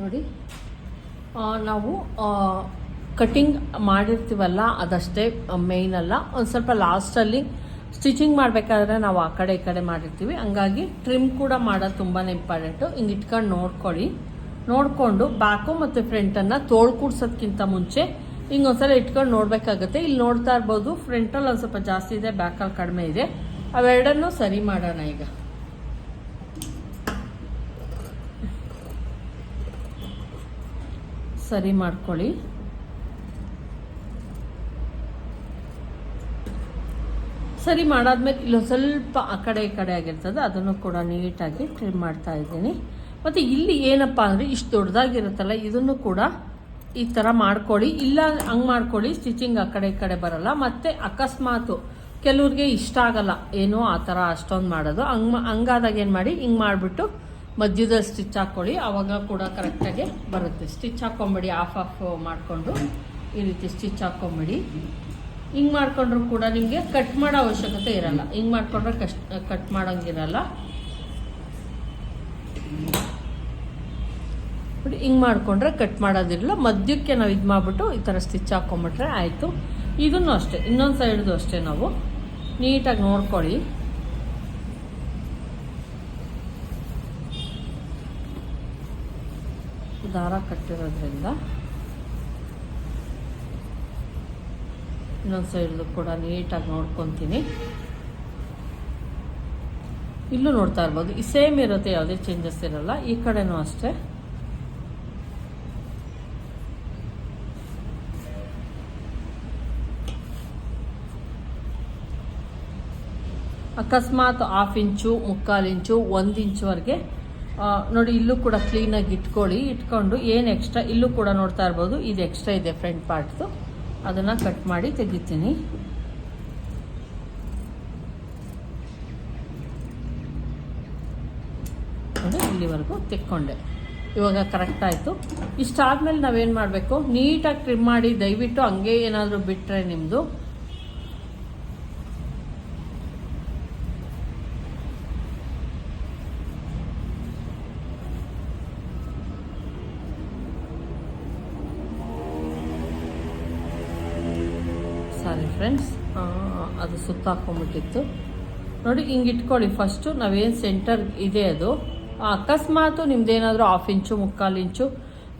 ನೋಡಿ. ನಾವು ಕಟ್ಟಿಂಗ್ ಮಾಡಿರ್ತೀವಲ್ಲ, ಅದಷ್ಟೇ ಮೇಯ್ನ್ ಅಲ್ಲ. ಒಂದು ಸ್ವಲ್ಪ ಲಾಸ್ಟಲ್ಲಿ ಸ್ಟಿಚಿಂಗ್ ಮಾಡಬೇಕಾದ್ರೆ ನಾವು ಆ ಕಡೆ ಈ ಕಡೆ ಮಾಡಿರ್ತೀವಿ. ಹಂಗಾಗಿ ಟ್ರಿಮ್ ಕೂಡ ಮಾಡೋದು ತುಂಬಾ ಇಂಪಾರ್ಟೆಂಟು ಹಿಂಗೆ ಇಟ್ಕೊಂಡು ನೋಡ್ಕೊಳ್ಳಿ. ನೋಡಿಕೊಂಡು ಬ್ಯಾಕು ಮತ್ತು ಫ್ರಂಟನ್ನು ತೋಳು ಕೂಡ್ಸೋದ್ಕಿಂತ ಮುಂಚೆ ಹಿಂಗೆ ಒಂದ್ಸಲ ಇಟ್ಕೊಂಡು ನೋಡಬೇಕಾಗುತ್ತೆ. ಇಲ್ಲಿ ನೋಡ್ತಾ ಇರ್ಬೋದು ಫ್ರಂಟಲ್ಲಿ ಒಂದು ಸ್ವಲ್ಪ ಜಾಸ್ತಿ ಇದೆ ಬ್ಯಾಕಲ್ಲಿ ಕಡಿಮೆ ಇದೆ. ಅವೆರಡನ್ನೂ ಸರಿ ಮಾಡೋಣ ಈಗ. ಸರಿ ಮಾಡ್ಕೊಳ್ಳಿ. ಸರಿ ಮಾಡಾದ್ಮೇಲೆ ಇಲ್ಲೊಂದು ಸ್ವಲ್ಪ ಆ ಕಡೆ ಈ ಕಡೆ ಆಗಿರ್ತದೆ, ಅದನ್ನು ಕೂಡ ನೀಟಾಗಿ ಟ್ರಿಮ್ ಮಾಡ್ತಾ ಇದ್ದೀನಿ. ಮತ್ತು ಇಲ್ಲಿ ಏನಪ್ಪ ಅಂದರೆ ಇಷ್ಟು ದೊಡ್ಡದಾಗಿರುತ್ತಲ್ಲ, ಇದನ್ನು ಕೂಡ ಈ ಥರ ಮಾಡ್ಕೊಳ್ಳಿ. ಇಲ್ಲ ಹಂಗೆ ಮಾಡ್ಕೊಳ್ಳಿ ಸ್ಟಿಚಿಂಗ್ ಆ ಕಡೆ ಈ ಕಡೆ ಬರಲ್ಲ. ಮತ್ತು ಅಕಸ್ಮಾತು ಕೆಲವ್ರಿಗೆ ಇಷ್ಟ ಆಗಲ್ಲ, ಏನೋ ಆ ಥರ ಅಷ್ಟೊಂದು ಮಾಡೋದು. ಹಂಗೆ ಹಂಗಾದಾಗ ಏನು ಮಾಡಿ, ಹಿಂಗೆ ಮಾಡಿಬಿಟ್ಟು ಮಧ್ಯದಲ್ಲಿ ಸ್ಟಿಚ್ ಹಾಕ್ಕೊಳ್ಳಿ ಆವಾಗ ಕೂಡ ಕರೆಕ್ಟಾಗಿ ಬರುತ್ತೆ. ಸ್ಟಿಚ್ ಹಾಕ್ಕೊಂಬಿಡಿ ಆಫ್ ಆಫ್ ಮಾಡಿಕೊಂಡು ಈ ರೀತಿ ಸ್ಟಿಚ್ ಹಾಕ್ಕೊಂಬಿಡಿ ಹಿಂಗೆ ಮಾಡಿಕೊಂಡ್ರು ಕೂಡ ನಿಮಗೆ ಕಟ್ ಮಾಡೋ ಅವಶ್ಯಕತೆ ಇರಲ್ಲ. ಹಿಂಗೆ ಮಾಡಿಕೊಂಡ್ರೆ ಕಷ್ಟ ಕಟ್ ಮಾಡೋಂಗಿರಲ್ಲ. ಬಿಡಿ, ಹಿಂಗೆ ಮಾಡಿಕೊಂಡ್ರೆ ಕಟ್ ಮಾಡೋದಿರಲ್ಲ. ಮಧ್ಯಕ್ಕೆ ನಾವು ಇದು ಮಾಡಿಬಿಟ್ಟು ಈ ಥರ ಸ್ಟಿಚ್ ಹಾಕ್ಕೊಂಬಿಟ್ರೆ ಆಯಿತು. ಇದನ್ನು ಅಷ್ಟೇ, ಇನ್ನೊಂದು ಸೈಡ್ದು ಅಷ್ಟೇ ನಾವು ನೀಟಾಗಿ ನೋಡ್ಕೊಳ್ಳಿ. ದಾರ ಕಟ್ಟಿರೋದ್ರಿಂದ ಇನ್ನೊಂದು ಸೈಡ್ದು ಕೂಡ ನೀಟಾಗಿ ನೋಡ್ಕೊತೀನಿ. ಇಲ್ಲೂ ನೋಡ್ತಾ ಇರ್ಬೋದು. ಈ ಸೇಮ್ ಇರುತ್ತೆ, ಯಾವುದೇ ಚೇಂಜಸ್ ಇರಲ್ಲ. ಈ ಕಡೆನೂ ಅಷ್ಟೇ. ಅಕಸ್ಮಾತ್ ಹಾಫ್ ಇಂಚು ಮುಕ್ಕಾಲು ಇಂಚು ಒಂದು ಇಂಚುವರೆಗೆ ನೋಡಿ, ಇಲ್ಲೂ ಕೂಡ ಕ್ಲೀನಾಗಿ ಇಟ್ಕೊಳ್ಳಿ. ಇಟ್ಕೊಂಡು ಏನು ಎಕ್ಸ್ಟ್ರಾ ಇಲ್ಲೂ ಕೂಡ ನೋಡ್ತಾ ಇರ್ಬೋದು. ಇದು ಎಕ್ಸ್ಟ್ರಾ ಇದೆ ಫ್ರಂಟ್ ಪಾರ್ಟ್ದು ಅದನ್ನು ಕಟ್ ಮಾಡಿ ತೆಗಿತೀನಿ. ಇಲ್ಲಿವರೆಗೂ ತೆಕ್ಕೊಂಡೆ. ಇವಾಗ ಕರೆಕ್ಟ್ ಆಯಿತು. ಇಷ್ಟಾದ್ಮೇಲೆ ನಾವೇನು ಮಾಡಬೇಕು? ನೀಟಾಗಿ ಟ್ರಿಮ್ ಮಾಡಿ, ದಯವಿಟ್ಟು ಹಂಗೆ ಏನಾದರೂ ಬಿಟ್ಟರೆ ನಿಮ್ಮದು ಅದು ಸುತ್ತಾಕೊಂಬಿಟ್ಟಿತ್ತು. ನೋಡಿ, ಹಿಂಗೆ ಇಟ್ಕೊಳ್ಳಿ. ಫಸ್ಟು ನಾವೇನು ಸೆಂಟರ್ ಇದೆ ಅದು. ಅಕಸ್ಮಾತು ನಿಮ್ದೇನಾದರೂ ಹಾಫ್ ಇಂಚು ಮುಕ್ಕಾಲು ಇಂಚು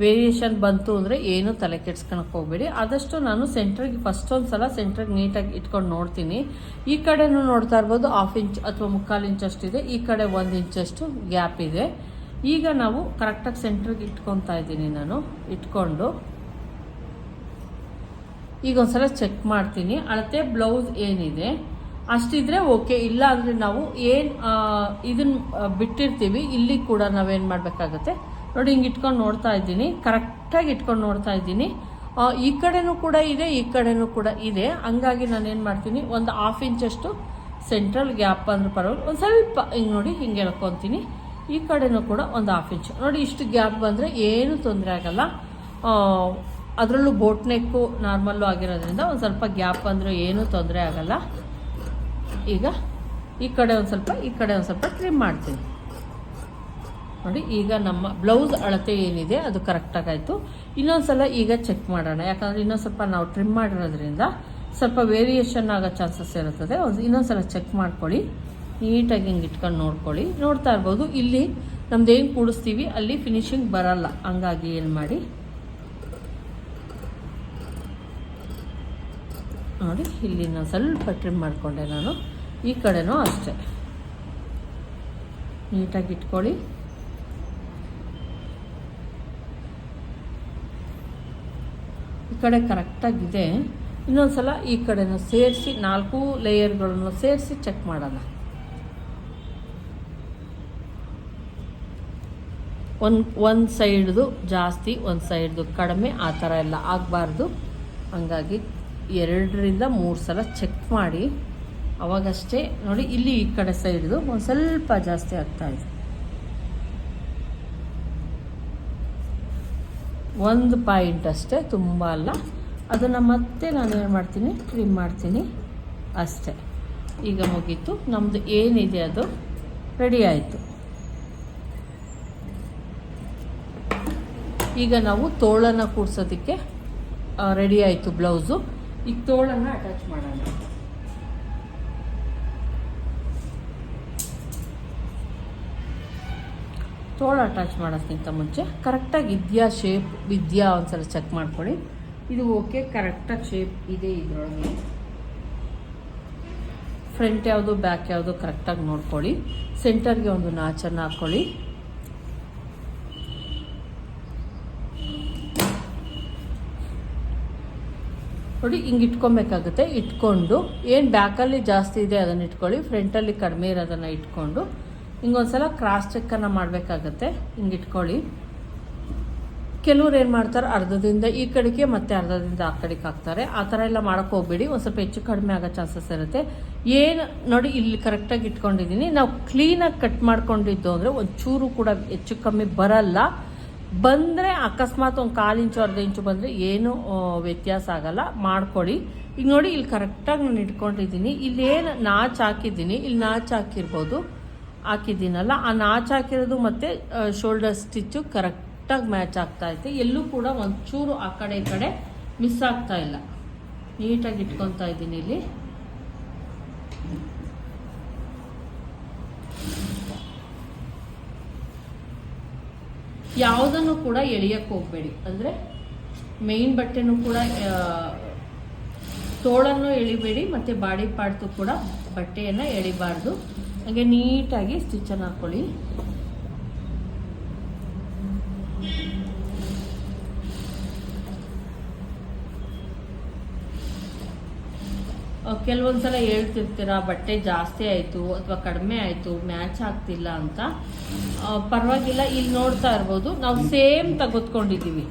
ವೇರಿಯೇಷನ್ ಬಂತು ಅಂದರೆ ಏನು ತಲೆ ಕೆಡ್ಸ್ಕೊಳಕ್ಕೆ ಹೋಗ್ಬೇಡಿ. ಆದಷ್ಟು ನಾನು ಸೆಂಟ್ರಿಗೆ ಫಸ್ಟ್ ಒಂದು ಸಲ ಸೆಂಟ್ರಿಗೆ ನೀಟಾಗಿ ಇಟ್ಕೊಂಡು ನೋಡ್ತೀನಿ. ಈ ಕಡೆನೂ ನೋಡ್ತಾ ಇರ್ಬೋದು ಹಾಫ್ ಇಂಚ್ ಅಥವಾ ಮುಕ್ಕಾಲು ಇಂಚ್ ಅಷ್ಟಿದೆ. ಈ ಕಡೆ ಒಂದು ಇಂಚಷ್ಟು ಗ್ಯಾಪ್ ಇದೆ. ಈಗ ನಾವು ಕರೆಕ್ಟಾಗಿ ಸೆಂಟ್ರಿಗೆ ಇಟ್ಕೊತಾ ಇದ್ದೀನಿ ನಾನು, ಇಟ್ಕೊಂಡು. ಈಗ ಒಂದ್ಸಲ ಚೆಕ್ ಮಾಡ್ತೀನಿ. ಅಳತೆ ಬ್ಲೌಸ್ ಏನಿದೆ? ಅಷ್ಟಿದ್ರೆ ಓಕೆ ಇಲ್ಲ ಅಂದರೆ ನಾವು ಏನು ಇದನ್ನ ಬಿಟ್ಟಿರ್ತೀವಿ, ಇಲ್ಲಿ ಕೂಡ ನಾವೇನು ಮಾಡಬೇಕಾಗತ್ತೆ? ನೋಡಿ, ಹಿಂಗೆ ಇಟ್ಕೊಂಡು ನೋಡ್ತಾ ಇದ್ದೀನಿ. ಕರೆಕ್ಟಾಗಿ ಇಟ್ಕೊಂಡು ನೋಡ್ತಾ ಇದ್ದೀನಿ. ಈ ಕಡೆನೂ ಕೂಡ ಇದೆ, ಈ ಕಡೆನೂ ಕೂಡ ಇದೆ. ಹಂಗಾಗಿ ನಾನು ಏನು ಮಾಡ್ತೀನಿ, ಒಂದು ಹಾಫ್ ಇಂಚಷ್ಟು ಸೆಂಟ್ರಲ್ ಗ್ಯಾಪ್ ಅಂದ್ರೆ ಪರವಾಗಿಲ್ಲ. ಒಂದು ಸ್ವಲ್ಪ, ಹಿಂಗೆ ನೋಡಿ, ಹಿಂಗೆ ಎಳ್ಕೊತೀನಿ. ಈ ಕಡೆನೂ ಕೂಡ ಒಂದು ಹಾಫ್ ಇಂಚ್ ನೋಡಿ, ಇಷ್ಟು ಗ್ಯಾಪ್ ಬಂದರೆ ಏನು ತೊಂದರೆ ಆಗಲ್ಲ. ಅದರಲ್ಲೂ ಬೋಟ್ ನೆಕ್ಕು ನಾರ್ಮಲ್ಲು ಆಗಿರೋದ್ರಿಂದ ಒಂದು ಸ್ವಲ್ಪ ಗ್ಯಾಪ್ ಅಂದರೆ ಏನೂ ತೊಂದರೆ ಆಗಲ್ಲ. ಈಗ ಈ ಕಡೆ ಒಂದು ಸ್ವಲ್ಪ, ಈ ಕಡೆ ಒಂದು ಸ್ವಲ್ಪ ಟ್ರಿಮ್ ಮಾಡ್ತೀನಿ. ನೋಡಿ, ಈಗ ನಮ್ಮ ಬ್ಲೌಸ್ ಅಳತೆ ಏನಿದೆ ಅದು ಕರೆಕ್ಟಾಗಾಯಿತು ಇನ್ನೊಂದು ಸಲ ಈಗ ಚೆಕ್ ಮಾಡೋಣ. ಯಾಕಂದರೆ ಇನ್ನೊಂದು ಸ್ವಲ್ಪ ನಾವು ಟ್ರಿಮ್ ಮಾಡಿರೋದ್ರಿಂದ ಸ್ವಲ್ಪ ವೇರಿಯೇಷನ್ ಆಗೋ ಚಾನ್ಸಸ್ ಇರುತ್ತದೆ. ಒಂದು ಇನ್ನೊಂದು ಸಲ ಚೆಕ್ ಮಾಡ್ಕೊಳ್ಳಿ. ನೀಟಾಗಿ ಹಿಂಗೆ ಇಟ್ಕೊಂಡು ನೋಡ್ಕೊಳ್ಳಿ. ನೋಡ್ತಾ ಇರ್ಬೋದು. ಇಲ್ಲಿ ನಮ್ದು ಏನು ಕೂಡಿಸ್ತೀವಿ, ಅಲ್ಲಿ ಫಿನಿಶಿಂಗ್ ಬರಲ್ಲ. ಹಂಗಾಗಿ ಏನು ಮಾಡಿ? ನೋಡಿ, ಇಲ್ಲಿ ನಾನು ಸ್ವಲ್ಪ ಟ್ರಿಮ್ ಮಾಡಿಕೊಂಡೆ ನಾನು. ಈ ಕಡೆನೂ ಅಷ್ಟೇ. ನೀಟಾಗಿ ಇಟ್ಕೊಳ್ಳಿ. ಈ ಕಡೆ ಕರೆಕ್ಟಾಗಿದೆ ಇನ್ನೊಂದು ಸಲ ಈ ಕಡೆನೂ ಸೇರಿಸಿ, ನಾಲ್ಕು ಲೇಯರ್ಗಳನ್ನು ಸೇರಿಸಿ ಚೆಕ್ ಮಾಡೋಣ. ಒಂದು ಒಂದು ಸೈಡ್ದು ಜಾಸ್ತಿ, ಒಂದು ಸೈಡ್ದು ಕಡಿಮೆ, ಆ ಥರ ಎಲ್ಲ ಆಗಬಾರ್ದು. ಹಂಗಾಗಿ ಎರಡರಿಂದ ಮೂರು ಸಲ ಚೆಕ್ ಮಾಡಿ. ಅವಾಗಷ್ಟೇ ನೋಡಿ ಇಲ್ಲಿ ಈ ಕಡೆ ಸೈಡ್ದು ಒಂದು ಸ್ವಲ್ಪ ಜಾಸ್ತಿ ಆಗ್ತಾ ಇದೆ. ಒಂದು ಪಾಯಿಂಟ್ ಅಷ್ಟೇ ತುಂಬ ಅಲ್ಲ. ಅದನ್ನು ಮತ್ತೆ ನಾನು ಏನು ಮಾಡ್ತೀನಿ? ಟ್ರಿಮ್ ಮಾಡ್ತೀನಿ. ಅಷ್ಟೇ. ಈಗ ಮುಗೀತು. ನಮ್ಮದು ಏನಿದೆ ಅದು? ರೆಡಿ ಆಯಿತು. ಈಗ ನಾವು ತೋಳನ್ನು ಕೂಡ್ಸೋದಕ್ಕೆ ರೆಡಿ ಆಯಿತು ಬ್ಲೌಸು ಈಗ ತೋಳನ್ನು ಅಟ್ಯಾಚ್ ಮಾಡೋಣ. ತೋಳು ಅಟ್ಯಾಚ್ ಮಾಡೋದಕ್ಕಿಂತ ಮುಂಚೆ ಕರೆಕ್ಟಾಗಿ ಇದೆಯಾ ಶೇಪ್ ಇದೆಯಾ ಒಂದ್ಸಲ ಚೆಕ್ ಮಾಡ್ಕೊಳ್ಳಿ. ಇದು ಓಕೆ ಕರೆಕ್ಟಾಗಿ ಶೇಪ್ ಇದೆ ಇದರೊಳಗೆ. ಫ್ರಂಟ್ ಯಾವುದು ಬ್ಯಾಕ್ ಯಾವುದು ಕರೆಕ್ಟಾಗಿ ನೋಡ್ಕೊಳ್ಳಿ. ಸೆಂಟರ್ಗೆ ಒಂದು ನಾಚನ್ನು ಹಾಕ್ಕೊಳ್ಳಿ ನೋಡಿ, ಹಿಂಗೆ ಇಟ್ಕೊಬೇಕಾಗುತ್ತೆ. ಇಟ್ಕೊಂಡು, ಏನು ಬ್ಯಾಕಲ್ಲಿ ಜಾಸ್ತಿ ಇದೆ ಅದನ್ನು ಇಟ್ಕೊಳ್ಳಿ, ಫ್ರಂಟಲ್ಲಿ ಕಡಿಮೆ ಇರೋದನ್ನು ಇಟ್ಕೊಂಡು, ಹಿಂಗೊಂದ್ಸಲ ಕ್ರಾಸ್ ಚೆಕ್ಕನ್ನು ಮಾಡಬೇಕಾಗತ್ತೆ. ಹಿಂಗೆ ಇಟ್ಕೊಳ್ಳಿ. ಕೆಲವ್ರು ಏನು ಮಾಡ್ತಾರೆ, ಅರ್ಧದಿಂದ ಈ ಕಡೆಗೆ ಮತ್ತೆ ಅರ್ಧದಿಂದ ಆ ಕಡೆಗೆ ಹಾಕ್ತಾರೆ. ಆ ಥರ ಎಲ್ಲ ಮಾಡೋಕ್ಕೆ ಹೋಗ್ಬೇಡಿ. ಒಂದು ಸ್ವಲ್ಪ ಹೆಚ್ಚು ಕಡಿಮೆ ಆಗೋ ಚಾನ್ಸಸ್ ಇರುತ್ತೆ. ಏನು, ನೋಡಿ, ಇಲ್ಲಿ ಕರೆಕ್ಟಾಗಿ ಇಟ್ಕೊಂಡಿದ್ದೀನಿ. ನಾವು ಕ್ಲೀನಾಗಿ ಕಟ್ ಮಾಡ್ಕೊಂಡಿದ್ದು ಅಂದರೆ ಒಂಚೂರು ಕೂಡ ಹೆಚ್ಚು ಕಮ್ಮಿ ಬರಲ್ಲ. ಬಂದರೆ ಅಕಸ್ಮಾತ್ ಒಂದು ಕಾಲು ಇಂಚು, ಅರ್ಧ ಇಂಚು ಬಂದರೆ ಏನು ವ್ಯತ್ಯಾಸ ಆಗಲ್ಲ. ಮಾಡ್ಕೊಳ್ಳಿ. ಈಗ ನೋಡಿ, ಇಲ್ಲಿ ಕರೆಕ್ಟಾಗಿ ನಾನು ಇಟ್ಕೊಂಡಿದ್ದೀನಿ. ಇಲ್ಲೇನು ನಾಚ್ ಹಾಕಿದ್ದೀನಿ? ಇಲ್ಲಿ ನಾಚ್ ಹಾಕಿರ್ಬೋದು. ಹಾಕಿದ್ದೀನಲ್ಲ. ಆ ನಾಚ್ ಹಾಕಿರೋದು ಮತ್ತು ಶೋಲ್ಡರ್ ಸ್ಟಿಚ್ಚು ಕರೆಕ್ಟಾಗಿ ಮ್ಯಾಚ್ ಆಗ್ತಾ ಐತೆ. ಎಲ್ಲೂ ಕೂಡ ಒಂಚೂರು ಆ ಕಡೆ ಈ ಕಡೆ ಮಿಸ್ ಆಗ್ತಾ ಇಲ್ಲ. ನೀಟಾಗಿ ಇಟ್ಕೊತಾ ಇದ್ದೀನಿ ಇಲ್ಲಿ. ಯಾವುದನ್ನು ಕೂಡ ಎಳೆಯಕ್ಕೆ ಹೋಗಬೇಡಿ. ಅಂದರೆ ಮೇಯ್ನ್ ಬಟ್ಟೆನೂ ಕೂಡ ತೋಳನ್ನು ಎಳಿಬೇಡಿ, ಮತ್ತು ಬಾಡಿ ಪಾರ್ಟು ಕೂಡ ಬಟ್ಟೆಯನ್ನು ಎಳಿಬಾರ್ದು. ಹಾಗೆ ನೀಟಾಗಿ ಸ್ಟಿಚನ್ನು ಹಾಕ್ಕೊಳ್ಳಿ ಆ, ಕೆಲವೊಂದ್ ಸಲ ಹೇಳ್ತಿರ್ತೀರ ಬಟ್ಟೆ ಜಾಸ್ತಿ ಆಯಿತು ಅಥವಾ ಕಡಿಮೆ ಆಯಿತು ಮ್ಯಾಚ್ ಆಗ್ತಿಲ್ಲ ಅಂತ? ಪರವಾಗಿಲ್ಲ ಇಲ್ಲಿ ನೋಡ್ತಾ ಇರ್ಬೋದು. ನಾವು ಸೇಮ್ ತೆಗೆದುಕೊಂಡಿದ್ದೀವಿ.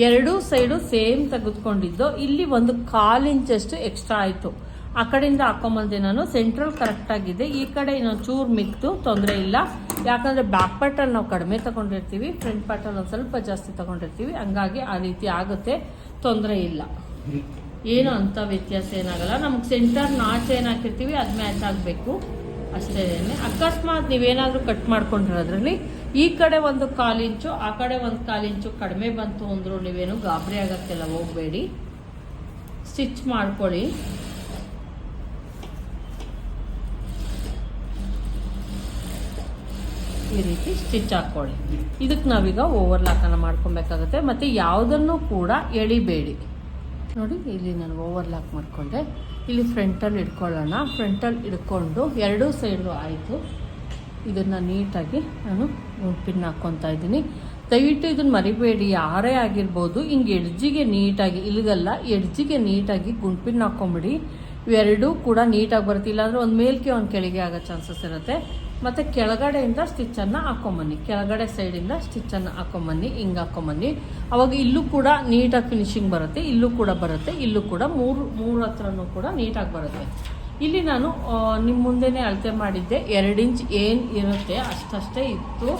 ಎರಡೂ ಸೈಡು ಸೇಮ್ ತೆಗೆದುಕೊಂಡಿದ್ದು. ಇಲ್ಲಿ ಒಂದು ಕಾಲು ಇಂಚಷ್ಟು ಎಕ್ಸ್ಟ್ರಾ ಆಯಿತು. ಆ ಕಡೆಯಿಂದ ಹಾಕೊಂಬಂದೆ ನಾನು. ಸೆಂಟ್ರಲ್ ಕರೆಕ್ಟಾಗಿದೆ ಈ ಕಡೆ ಇನ್ನೊಂದು ಚೂರು ಮಿಕ್ತು ತೊಂದರೆ ಇಲ್ಲ. ಯಾಕಂದರೆ ಬ್ಯಾಕ್ ಪಾರ್ಟಲ್ಲಿ ನಾವು ಕಡಿಮೆ ತಗೊಂಡಿರ್ತೀವಿ. ಫ್ರಂಟ್ ಪಾರ್ಟಲ್ಲಿ ಒಂದು ಸ್ವಲ್ಪ ಜಾಸ್ತಿ ತಗೊಂಡಿರ್ತೀವಿ. ಹಂಗಾಗಿ ಆ ರೀತಿ ಆಗುತ್ತೆ. ತೊಂದರೆ ಇಲ್ಲ. ಏನು ಅಂತ ವ್ಯತ್ಯಾಸ ಏನಾಗಲ್ಲ. ನಮ್ಗೆ ಸೆಂಟರ್ ನಾಚ್ ಏನು ಹಾಕಿರ್ತೀವಿ ಅದು ಮ್ಯಾಚ್ ಆಗಬೇಕು. ಅಷ್ಟೇ ಅಕಸ್ಮಾತ್ ನೀವೇನಾದರೂ ಕಟ್ ಮಾಡ್ಕೊಂಡಿರೋದ್ರಲ್ಲಿ, ಈ ಕಡೆ ಒಂದು ಕಾಲು ಇಂಚು ಆ ಕಡೆ ಒಂದು ಕಾಲು ಇಂಚು ಕಡಿಮೆ ಬಂತು ಅಂದರೂ ನೀವೇನು ಗಾಬರಿ ಆಗೋಕ್ಕೆಲ್ಲ ಹೋಗಬೇಡಿ. ಸ್ಟಿಚ್ ಮಾಡ್ಕೊಳ್ಳಿ. ಈ ರೀತಿ ಸ್ಟಿಚ್ ಹಾಕ್ಕೊಳ್ಳಿ. ಇದಕ್ಕೆ ನಾವೀಗ ಓವರ್ಲಾಕನ್ನು ಮಾಡ್ಕೊಬೇಕಾಗುತ್ತೆ. ಮತ್ತು ಯಾವುದನ್ನು ಕೂಡ ಎಳಿಬೇಡಿ. ನೋಡಿ, ಇಲ್ಲಿ ನಾನು ಓವರ್ಲಾಕ್ ಮಾಡಿಕೊಂಡೆ. ಇಲ್ಲಿ ಫ್ರಂಟಲ್ಲಿ ಇಟ್ಕೊಳ್ಳೋಣ ಫ್ರಂಟಲ್ಲಿ ಇಟ್ಕೊಂಡು ಎರಡೂ ಸೈಡು ಆಯಿತು. ಇದನ್ನು ನೀಟಾಗಿ ನಾನು ಪಿನ್ ಹಾಕ್ಕೊತಾ ಇದ್ದೀನಿ. ದಯವಿಟ್ಟು ಇದನ್ನು ಮರಿಬೇಡಿ. ಯಾರೇ ಆಗಿರ್ಬೋದು. ಹಿಂಗೆ ಎಡ್ಜಿಗೆ ನೀಟಾಗಿ ಇಲ್ಲಿಗಲ್ಲ ಎಡ್ಜಿಗೆ ನೀಟಾಗಿ ಗುಂಪಿನ ಹಾಕ್ಕೊಂಬಿಡಿ ಇವೆರಡೂ ಕೂಡ ನೀಟಾಗಿ ಬರುತ್ತೆ. ಇಲ್ಲಾಂದರೆ ಒಂದು ಮೇಲ್ಕೆ ಒಂದು ಕೆಳಗೆ ಆಗೋ ಚಾನ್ಸಸ್ ಇರುತ್ತೆ. ಮತ್ತು ಕೆಳಗಡೆಯಿಂದ ಸ್ಟಿಚ್ಚನ್ನು ಹಾಕೊಂಬನ್ನಿ. ಕೆಳಗಡೆ ಸೈಡಿಂದ ಸ್ಟಿಚ್ಚನ್ನು ಹಾಕೊಂಬನ್ನಿ, ಹಿಂಗೆ ಹಾಕೊಂಬನ್ನಿ. ಅವಾಗ ಇಲ್ಲೂ ಕೂಡ ನೀಟಾಗಿ ಫಿನಿಶಿಂಗ್ ಬರುತ್ತೆ, ಇಲ್ಲೂ ಕೂಡ ಬರುತ್ತೆ, ಇಲ್ಲೂ ಕೂಡ ಮೂರು ಮೂರು ಹತ್ರನೂ ಕೂಡ ನೀಟಾಗಿ ಬರುತ್ತೆ. ಇಲ್ಲಿ ನಾನು ನಿಮ್ಮ ಮುಂದೆನೇ ಅಳತೆ ಮಾಡಿದ್ದೆ, ಎರಡು ಇಂಚ್ ಏನು ಇರುತ್ತೆ ಅಷ್ಟಷ್ಟೇ ಇತ್ತು.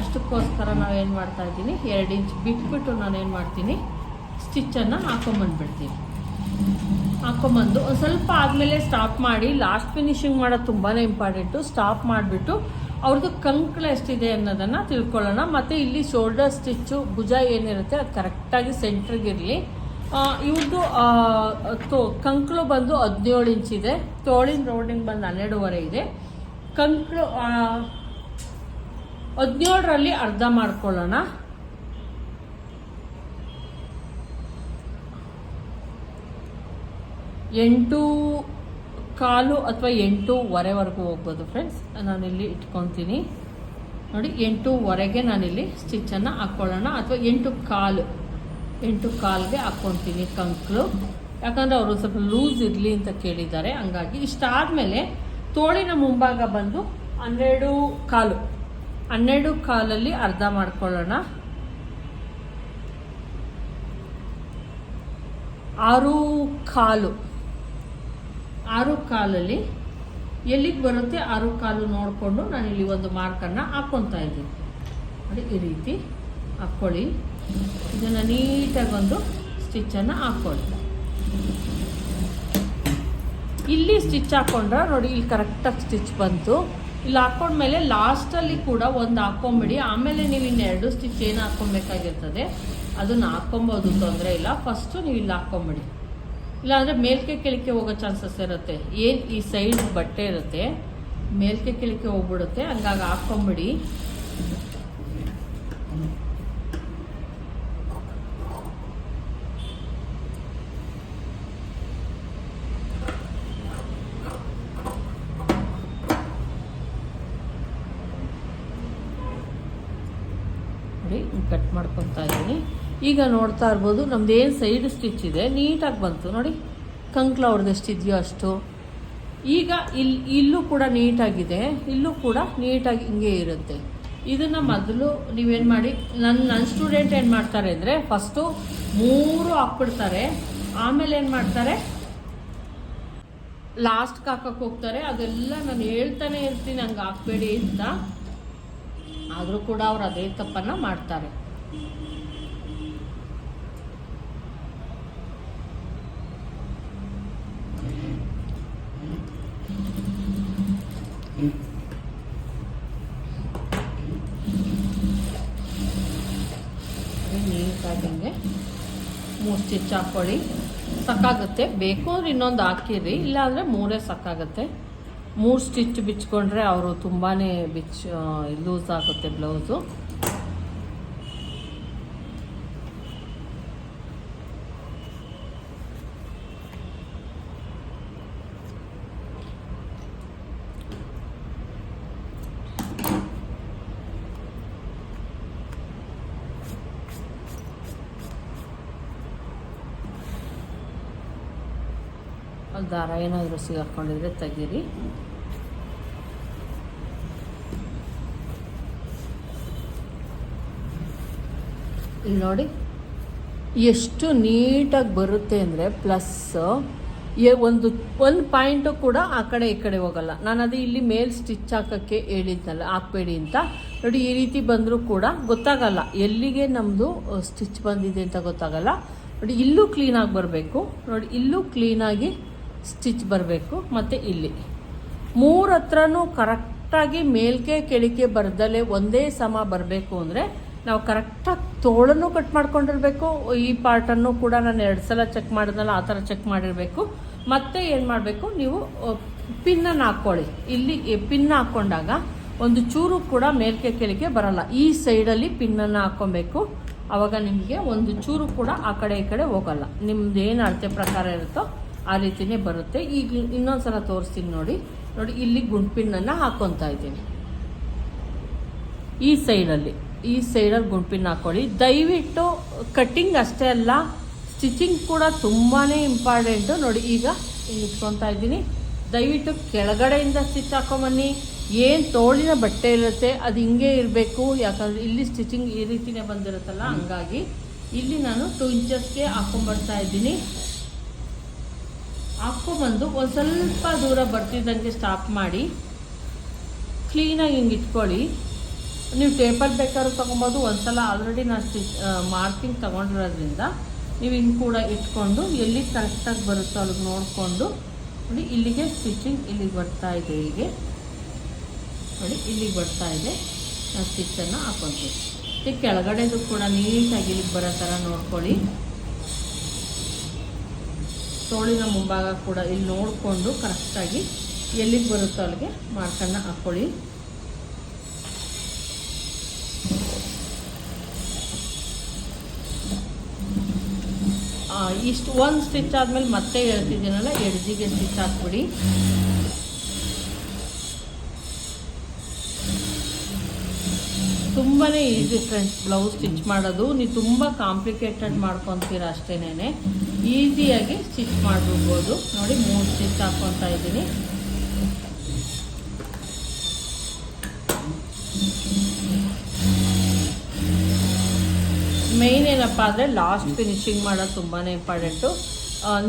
ಅಷ್ಟಕ್ಕೋಸ್ಕರ ನಾವೇನು ಮಾಡ್ತಾ ಇದ್ದೀನಿ, ಎರಡು ಇಂಚ್ ಬಿಟ್ಬಿಟ್ಟು ನಾನೇನು ಮಾಡ್ತೀನಿ ಸ್ಟಿಚ್ಚನ್ನು ಹಾಕೊಂಬಂದ್ಬಿಡ್ತೀನಿ. ಹಾಕೊಂಬಂದು. ಒಂದು ಸ್ವಲ್ಪ ಆದಮೇಲೆ ಸ್ಟಾಪ್ ಮಾಡಿ ಲಾಸ್ಟ್ ಫಿನಿಶಿಂಗ್ ಮಾಡೋದು ತುಂಬಾ ಇಂಪಾರ್ಟೆಂಟು ಸ್ಟಾಪ್ ಮಾಡಿಬಿಟ್ಟು ಅವ್ರದ್ದು ಕಂಕಳ ಎಷ್ಟಿದೆ ಅನ್ನೋದನ್ನು ತಿಳ್ಕೊಳ್ಳೋಣ. ಮತ್ತು ಇಲ್ಲಿ ಶೋಲ್ಡರ್ ಸ್ಟಿಚ್ಚು ಭುಜ ಏನಿರುತ್ತೆ ಅದು ಕರೆಕ್ಟಾಗಿ ಸೆಂಟ್ರಿಗಿರಲಿ ಇವ್ರದ್ದು ತೋ, ಕಂಕಳು ಬಂದು ಹದಿನೇಳು ಇದೆ. ತೋಳಿನ ರೋಡಿಂಗ್ ಬಂದು ಹನ್ನೆರಡೂವರೆ ಇದೆ. ಕಂಕಳು ಹದಿನೇಳರಲ್ಲಿ ಅರ್ಧ ಮಾಡ್ಕೊಳ್ಳೋಣ. ಎಂಟು ಕಾಲು ಅಥವಾ ಎಂಟೂವರೆವರೆಗೂ ಹೋಗ್ಬೋದು ಫ್ರೆಂಡ್ಸ್ ನಾನಿಲ್ಲಿ ಇಟ್ಕೊತೀನಿ. ನೋಡಿ, ಎಂಟೂವರೆಗೆ ನಾನಿಲ್ಲಿ ಸ್ಟಿಚ್ಚನ್ನು ಹಾಕ್ಕೊಳ್ಳೋಣ ಅಥವಾ ಎಂಟು ಕಾಲು, ಎಂಟು ಕಾಲಿಗೆ ಹಾಕ್ಕೊತೀನಿ ಕಂಕ್ಳು ಯಾಕಂದರೆ ಅವರು ಸ್ವಲ್ಪ ಲೂಸ್ ಇರಲಿ ಅಂತ ಕೇಳಿದ್ದಾರೆ. ಹಂಗಾಗಿ ಇಷ್ಟಾದಮೇಲೆ ತೋಳಿನ ಮುಂಭಾಗ ಬಂದು ಹನ್ನೆರಡು ಕಾಲು, ಹನ್ನೆರಡು ಕಾಲಲ್ಲಿ ಅರ್ಧ ಮಾಡ್ಕೊಳ್ಳೋಣ. ಆರು ಕಾಲು. ಆರು ಕಾಲಲ್ಲಿ ಎಲ್ಲಿಗೆ ಬರುತ್ತೆ ಆರು ಕಾಲು ನೋಡಿಕೊಂಡು ನಾನು ಇಲ್ಲಿ ಒಂದು ಮಾರ್ಕನ್ನು ಹಾಕ್ಕೊತಾ ಇದ್ದೀನಿ. ನೋಡಿ, ಈ ರೀತಿ ಹಾಕ್ಕೊಳ್ಳಿ ಇದನ್ನು ನೀಟಾಗಿ ಒಂದು ಸ್ಟಿಚ್ಚನ್ನು ಹಾಕ್ಕೊಳ್ಳಿ ಇಲ್ಲಿ ಸ್ಟಿಚ್ ಹಾಕ್ಕೊಂಡ್ರೆ ನೋಡಿ, ಇಲ್ಲಿ ಕರೆಕ್ಟಾಗಿ ಸ್ಟಿಚ್ ಬಂತು. ಇಲ್ಲಿ ಹಾಕ್ಕೊಂಡ್ಮೇಲೆ ಲಾಸ್ಟಲ್ಲಿ ಕೂಡ ಒಂದು ಹಾಕ್ಕೊಂಬಿಡಿ ಆಮೇಲೆ ನೀವು ಇನ್ನು ಎರಡು ಸ್ಟಿಚ್ ಏನು ಹಾಕ್ಕೊಬೇಕಾಗಿರ್ತದೆ ಅದನ್ನು ಹಾಕ್ಕೊಬೋದು ತೊಂದರೆ ಇಲ್ಲ. ಫಸ್ಟು ನೀವು ಇಲ್ಲಿ ಹಾಕ್ಕೊಂಬಿಡಿ ಇಲ್ಲಾಂದರೆ ಮೇಲ್ಕೆ ಕೆಳಕ್ಕೆ ಹೋಗೋ ಚಾನ್ಸಸ್ ಇರುತ್ತೆ. ಏನು ಈ ಸೈಡ್ ಬಟ್ಟೆ ಇರುತ್ತೆ, ಮೇಲ್ಕೆ ಕೆಳಕ್ಕೆ ಹೋಗ್ಬಿಡುತ್ತೆ, ಹಂಗಾಗಿ ಹಾಕ್ಕೊಂಬಿಡಿ. ಕಟ್ ಮಾಡ್ಕೊತಾ ಇದ್ದೀನಿ. ಈಗ ನೋಡ್ತಾ ಇರ್ಬೋದು, ನಮ್ದು ಏನು ಸೈಡ್ ಸ್ಟಿಚ್ ಇದೆ, ನೀಟಾಗಿ ಬಂತು. ನೋಡಿ ಕಂಕ್ಲ ಅವ್ರದ್ದು ಎಷ್ಟಿದೆಯೋ ಅಷ್ಟು. ಈಗ ಇಲ್ಲಿ ಇಲ್ಲೂ ಕೂಡ ನೀಟಾಗಿದೆ, ಇಲ್ಲೂ ಕೂಡ ನೀಟಾಗಿ ಹಿಂಗೆ ಇರುತ್ತೆ. ಇದನ್ನು ಮೊದಲು ನೀವೇನು ಮಾಡಿ ನನ್ನ ನನ್ನ ಸ್ಟೂಡೆಂಟ್ ಏನು ಮಾಡ್ತಾರೆ ಅಂದರೆ ಫಸ್ಟು ಮೂರು ಹಾಕ್ಬಿಡ್ತಾರೆ. ಆಮೇಲೆ ಏನು ಮಾಡ್ತಾರೆ? ಲಾಸ್ಟ್ಗೆ ಹಾಕಕ್ಕೆ ಹೋಗ್ತಾರೆ. ಅದೆಲ್ಲ ನಾನು ಹೇಳ್ತಾನೆ ಇರ್ತೀನಿ ಹಂಗೆ ಹಾಕ್ಬೇಡಿ ಅಂತ. ಆದರೂ ಕೂಡ ಅವ್ರು ಅದೇ ತಪ್ಪನ್ನು ಮಾಡ್ತಾರೆ ನೀಟಾಗಿ ಹಿಂಗೆ ಮೂರು ಸ್ಟಿಚ್ ಹಾಕ್ಕೊಳ್ಳಿ ಸಾಕಾಗುತ್ತೆ ಬೇಕು ಅಂದ್ರೆ ಇನ್ನೊಂದು ಹಾಕಿರಿ ಇಲ್ಲಾಂದರೆ ಮೂರೇ ಸಾಕಾಗುತ್ತೆ ಮೂರು ಸ್ಟಿಚ್ ಬಿಚ್ಕೊಂಡ್ರೆ ಅವರು ತುಂಬಾ ಬಿಚ್ ಲೂಸ್ ಆಗುತ್ತೆ ಬ್ಲೌಸು. ಅಲ್ಲಿ ದಾರ ಏನಾದರೂ ಸಿಗಾಕೊಂಡಿದ್ರೆ ತೆಗೀರಿ. ಇಲ್ಲಿ ನೋಡಿ, ಎಷ್ಟು ನೀಟಾಗಿ ಬರುತ್ತೆ ಅಂದರೆ ಪ್ಲಸ್ ಒಂದು ಒಂದು ಪಾಯಿಂಟು ಕೂಡ ಆ ಕಡೆ ಈ ಕಡೆ ಹೋಗಲ್ಲ. ನಾನು ಅದು ಇಲ್ಲಿ ಮೇಲೆ ಸ್ಟಿಚ್ ಹಾಕೋಕ್ಕೆ ಹೇಳಿದ್ನಲ್ಲ, ಹಾಕ್ಬೇಡಿ ಅಂತ. ನೋಡಿ, ಈ ರೀತಿ ಬಂದರೂ ಕೂಡ ಗೊತ್ತಾಗಲ್ಲ. ಎಲ್ಲಿಗೆ ನಮ್ಮದು ಸ್ಟಿಚ್ ಬಂದಿದೆ ಅಂತ ಗೊತ್ತಾಗಲ್ಲ. ನೋಡಿ, ಇಲ್ಲೂ ಕ್ಲೀನಾಗಿ ಬರಬೇಕು. ನೋಡಿ, ಇಲ್ಲೂ ಕ್ಲೀನಾಗಿ ಸ್ಟಿಚ್ ಬರಬೇಕು ಮತ್ತು ಇಲ್ಲಿ. ಮೂರು ಹತ್ರನೂ ಕರೆಕ್ಟಾಗಿ ಮೇಲ್ಕೆ ಕೆಳಕ್ಕೆ ಬರ್ದಲೆ ಒಂದೇ ಸಮ ಬರಬೇಕು ಅಂದರೆ ನಾವು ಕರೆಕ್ಟಾಗಿ ತೋಳನ್ನು ಕಟ್ ಮಾಡ್ಕೊಂಡಿರಬೇಕು. ಈ ಪಾರ್ಟನ್ನು ಕೂಡ ನಾನು ಎರಡು ಸಲ ಚೆಕ್ ಮಾಡಿದ್ನಲ್ಲ, ಆ ಥರ ಚೆಕ್ ಮಾಡಿರಬೇಕು. ಮತ್ತೆ ಏನು ಮಾಡಬೇಕು? ನೀವು ಪಿನ್ನನ್ನು ಹಾಕ್ಕೊಳ್ಳಿ ಇಲ್ಲಿ ಪಿನ್ ಹಾಕ್ಕೊಂಡಾಗ ಒಂದು ಚೂರು ಕೂಡ ಮೇಲ್ಕೆ ಕೆಳಗೆ ಬರಲ್ಲ. ಈ ಸೈಡಲ್ಲಿ ಪಿನ್ನನ್ನು ಹಾಕ್ಕೊಬೇಕು ಆವಾಗ ನಿಮಗೆ ಒಂದು ಚೂರು ಕೂಡ ಆ ಕಡೆ ಈ ಕಡೆ ಹೋಗಲ್ಲ. ನಿಮ್ದು ಏನು ಅಳತೆ ಪ್ರಕಾರ ಇರುತ್ತೋ ಆ ರೀತಿಯೇ ಬರುತ್ತೆ. ಈಗ ಇನ್ನೊಂದು ಸಲ ತೋರಿಸ್ತೀನಿ ನೋಡಿ. ನೋಡಿ, ಇಲ್ಲಿ ಗುಂಡ್ಪಿನ್ನನ್ನು ಹಾಕ್ಕೊತಾ ಇದ್ದೀನಿ. ಈ ಸೈಡಲ್ಲಿ ಈ ಸೈಡಲ್ಲಿ ಗುಂಪಿನ ಹಾಕ್ಕೊಳ್ಳಿ ದಯವಿಟ್ಟು ಕಟ್ಟಿಂಗ್ ಅಷ್ಟೇ ಅಲ್ಲ, ಸ್ಟಿಚಿಂಗ್ ಕೂಡ ತುಂಬಾ ಇಂಪಾರ್ಟೆಂಟು. ನೋಡಿ, ಈಗ ಇಟ್ಕೊತಾ ಇದ್ದೀನಿ. ದಯವಿಟ್ಟು ಕೆಳಗಡೆಯಿಂದ ಸ್ಟಿಚ್ ಹಾಕೊಂಬನ್ನಿ. ಏನು ತೋಳಿನ ಬಟ್ಟೆ ಇರುತ್ತೆ, ಅದು ಹಿಂಗೆ ಇರಬೇಕು. ಯಾಕಂದರೆ ಇಲ್ಲಿ ಸ್ಟಿಚಿಂಗ್ ಈ ರೀತಿನೇ ಬಂದಿರುತ್ತಲ್ಲ, ಹಂಗಾಗಿ. ಇಲ್ಲಿ ನಾನು ಟೂ ಇಂಚಸ್ಗೆ ಹಾಕೊಂಡ್ಬರ್ತಾ ಇದ್ದೀನಿ. ಹಾಕ್ಕೊಂಬಂದು ಒಂದು ಸ್ವಲ್ಪ ದೂರ ಬರ್ತಿದ್ದಂಗೆ ಸ್ಟಾಪ್ ಮಾಡಿ ಕ್ಲೀನಾಗಿ ಹಿಂಗೆ ಇಟ್ಕೊಳ್ಳಿ. ನೀವು ಟೇಪರ್ ಬೇಕಾದ್ರೂ ತೊಗೊಬೋದು, ಒಂದ್ಸಲ ಆಲ್ರೆಡಿ ನಾನು ಸ್ಟಿಚ್ ಮಾರ್ಕಿಂಗ್ ತೊಗೊಂಡಿರೋದ್ರಿಂದ ನೀವು ಹಿಂಗೆ ಕೂಡ ಇಟ್ಕೊಂಡು ಎಲ್ಲಿ ಕರೆಕ್ಟಾಗಿ ಬರುತ್ತೋ ಅಲ್ಲಿಗೆ ನೋಡಿಕೊಂಡು ನೋಡಿ, ಇಲ್ಲಿಗೆ ಸ್ಟಿಚಿಂಗ್ ಇಲ್ಲಿಗೆ ಬರ್ತಾ ಇದೆ ಹೀಗೆ. ನೋಡಿ, ಇಲ್ಲಿಗೆ ಬರ್ತಾ ಇದೆ. ನಾನು ಸ್ಟಿಚ್ಚನ್ನು ಹಾಕೊತೀನಿ. ಕೆಳಗಡೆದು ಕೂಡ ನೀಟಾಗಿ ಇಲ್ಲಿಗೆ ಬರೋ ಥರ ನೋಡ್ಕೊಳ್ಳಿ. ತೋಳಿನ ಮುಂಭಾಗ ಕೂಡ ಇಲ್ಲಿ ನೋಡಿಕೊಂಡು ಕರೆಕ್ಟಾಗಿ ಎಲ್ಲಿಗೆ ಬರುತ್ತೋ ಅಲ್ಲಿಗೆ ಮಾರ್ಕನ್ನ ಹಾಕ್ಕೊಳ್ಳಿ ಇಷ್ಟು ಒಂದು ಸ್ಟಿಚ್ ಆದಮೇಲೆ ಮತ್ತೆ ಹೇಳ್ತಿದ್ದೀನಲ್ಲ, ಎಡ್ಜಿಗೆ ಸ್ಟಿಚ್ ಹಾಕ್ಬಿಡಿ. ತುಂಬಾ ಈಸಿ ಫ್ರೆಂಡ್ಸ್ ಬ್ಲೌಸ್ ಸ್ಟಿಚ್ ಮಾಡೋದು. ನೀವು ತುಂಬ ಕಾಂಪ್ಲಿಕೇಟೆಡ್ ಮಾಡ್ಕೊತೀರ ಅಷ್ಟೇನೆ ಈಸಿಯಾಗಿ ಸ್ಟಿಚ್ ಮಾಡಿಬಿಡ್ಬೋದು. ನೋಡಿ, ಮೂರು ಸ್ಟಿಚ್ ಹಾಕ್ಕೊತಾ ಇದ್ದೀನಿ. ಮೇಯ್ನ್ ಏನಪ್ಪ ಅಂದರೆ ಲಾಸ್ಟ್ ಫಿನಿಶಿಂಗ್ ಮಾಡೋದು ತುಂಬಾ ಇಂಪಾರ್ಟೆಂಟು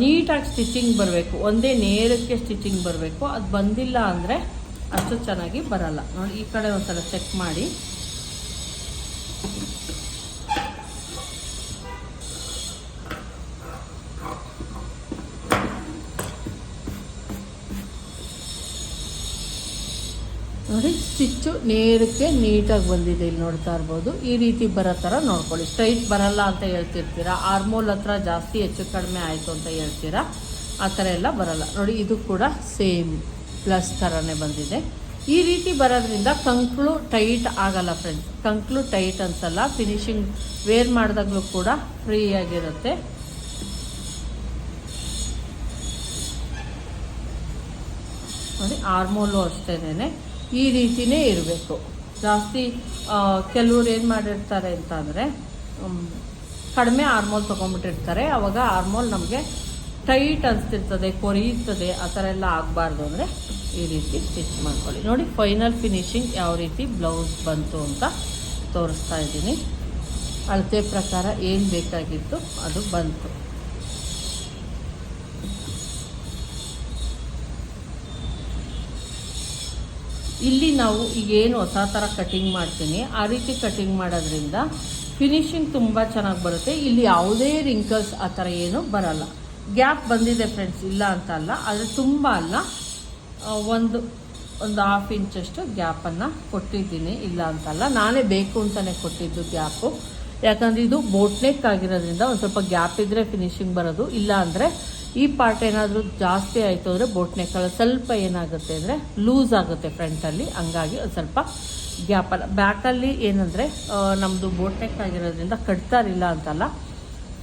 ನೀಟಾಗಿ ಸ್ಟಿಚಿಂಗ್ ಬರಬೇಕು. ಒಂದೇ ನೇರಕ್ಕೆ ಸ್ಟಿಚಿಂಗ್ ಬರಬೇಕು. ಅದು ಬಂದಿಲ್ಲ ಅಂದರೆ ಅಷ್ಟು ಚೆನ್ನಾಗಿ ಬರಲ್ಲ. ನೋಡಿ, ಈ ಕಡೆ ಒಂಥರ ಚೆಕ್ ಮಾಡಿ. ಸ್ಟಿಚ್ಚು ನೇರಕ್ಕೆ ನೀಟಾಗಿ ಬಂದಿದೆ ಇಲ್ಲಿ ನೋಡ್ತಾ ಇರ್ಬೋದು. ಈ ರೀತಿ ಬರೋ ಥರ ನೋಡ್ಕೊಳ್ಳಿ. ಸ್ಟ್ರೈಟ್ ಬರಲ್ಲ ಅಂತ ಹೇಳ್ತಿರ್ತೀರಾ? ಆರ್ಮೋಲ್ ಹತ್ರ ಜಾಸ್ತಿ ಹೆಚ್ಚು ಕಡಿಮೆ ಆಯಿತು ಅಂತ ಹೇಳ್ತೀರಾ? ಆ ಥರ ಎಲ್ಲ ಬರಲ್ಲ. ನೋಡಿ, ಇದು ಕೂಡ ಸೇಮ್ ಪ್ಲಸ್ ಥರನೇ ಬಂದಿದೆ. ಈ ರೀತಿ ಬರೋದ್ರಿಂದ ಕಂಕ್ಳು ಟೈಟ್ ಆಗಲ್ಲ ಫ್ರೆಂಡ್ಸ್ ಕಂಕ್ಳು ಟೈಟ್ ಅನ್ಸಲ್ಲ. ಫಿನಿಶಿಂಗ್ ವೇರ್ ಮಾಡಿದಾಗಲೂ ಕೂಡ ಫ್ರೀ ಆಗಿರುತ್ತೆ. ನೋಡಿ ಆರ್ಮೋಲು ಅಷ್ಟೇನೆ ಈ ರೀತಿಯೇ ಇರಬೇಕು. ಜಾಸ್ತಿ ಕೆಲವ್ರು ಏನು ಮಾಡಿರ್ತಾರೆ ಅಂತಂದರೆ ಕಡಿಮೆ ಆರ್ಮೋಲ್ ತೊಗೊಂಬಿಟ್ಟಿರ್ತಾರೆ ಆವಾಗ ಆರ್ಮೋಲ್ ನಮಗೆ ಟೈಟ್ ಅನಿಸ್ತಿರ್ತದೆ ಕೊರಿಯುತ್ತದೆ ಆ ಥರ ಎಲ್ಲ ಆಗಬಾರ್ದು ಅಂದರೆ ಈ ರೀತಿ ಸ್ಟಿಚ್ ಮಾಡ್ಕೊಳ್ಳಿ. ನೋಡಿ, ಫೈನಲ್ ಫಿನಿಶಿಂಗ್ ಯಾವ ರೀತಿ ಬ್ಲೌಸ್ ಬಂತು ಅಂತ ತೋರಿಸ್ತಾ ಇದ್ದೀನಿ. ಅಳತೆ ಪ್ರಕಾರ ಏನು ಬೇಕಾಗಿತ್ತು ಅದು ಬಂತು. ಇಲ್ಲಿ ನಾವು ಈಗೇನು ಹೊಸ ಥರ ಕಟಿಂಗ್ ಮಾಡ್ತೀನಿ. ಆ ರೀತಿ ಕಟಿಂಗ್ ಮಾಡೋದ್ರಿಂದ ಫಿನಿಶಿಂಗ್ ತುಂಬ ಚೆನ್ನಾಗಿ ಬರುತ್ತೆ. ಇಲ್ಲಿ ಯಾವುದೇ ರಿಂಕಲ್ಸ್ ಆ ಥರ ಏನು ಬರಲ್ಲ. ಗ್ಯಾಪ್ ಬಂದಿದೆ ಫ್ರೆಂಡ್ಸ್ ಇಲ್ಲ ಅಂತ ಅಲ್ಲ. ಆದರೆ ತುಂಬ ಅಲ್ಲ. ಒಂದು ಒಂದು ಹಾಫ್ ಇಂಚಷ್ಟು ಗ್ಯಾಪನ್ನು ಕೊಟ್ಟಿದ್ದೀನಿ. ಇಲ್ಲ ಅಂತಲ್ಲ ನಾನೇ ಬೇಕು ಅಂತಲೇ ಕೊಟ್ಟಿದ್ದು ಗ್ಯಾಪು ಯಾಕಂದರೆ ಇದು ಬೋಟ್ ನೆಕ್ ಆಗಿರೋದ್ರಿಂದ ಒಂದು ಸ್ವಲ್ಪ ಗ್ಯಾಪ್ ಇದ್ದರೆ ಫಿನಿಶಿಂಗ್ ಬರೋದು. ಇಲ್ಲ ಅಂದರೆ ಈ ಪಾರ್ಟ್ ಏನಾದರೂ ಜಾಸ್ತಿ ಆಯಿತು ಅಂದರೆ ಬೋಟ್ ನೆಕ್ಕಲ್ಲಿ ಸ್ವಲ್ಪ ಏನಾಗುತ್ತೆ ಅಂದರೆ ಲೂಸ್ ಆಗುತ್ತೆ ಫ್ರಂಟಲ್ಲಿ ಹಂಗಾಗಿ ಒಂದು ಸ್ವಲ್ಪ ಗ್ಯಾಪಲ್ಲ ಬ್ಯಾಕಲ್ಲಿ ಏನಂದರೆ ನಮ್ಮದು ಬೋಟ್ ನೆಕ್ ಆಗಿರೋದ್ರಿಂದ ಕಟ್ತಾರಿಲ್ಲ ಅಂತಲ್ಲ.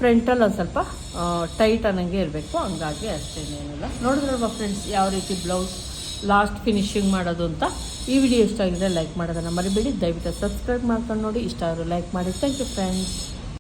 ಫ್ರಂಟಲ್ಲಿ ಒಂದು ಸ್ವಲ್ಪ ಟೈಟ್ ಅನ್ನಂಗೆ ಇರಬೇಕು. ಹಂಗಾಗಿ ಅಷ್ಟೇನೇನಿಲ್ಲ ನೋಡಿದ್ರಲ್ವಾ ಫ್ರೆಂಡ್ಸ್ ಯಾವ ರೀತಿ ಬ್ಲೌಸ್ ಲಾಸ್ಟ್ ಫಿನಿಶಿಂಗ್ ಮಾಡೋದು ಅಂತ? ಈ ವಿಡಿಯೋ ಇಷ್ಟ ಆಗಿದ್ರೆ ಲೈಕ್ ಮಾಡೋದನ್ನು ಮರಿಬೇಡಿ. ದಯವಿಟ್ಟು ಸಬ್ಸ್ಕ್ರೈಬ್ ಮಾಡ್ಕೊಂಡು ನೋಡಿ. ಇಷ್ಟ ಆದರೂ ಲೈಕ್ ಮಾಡಿ. Thank you friends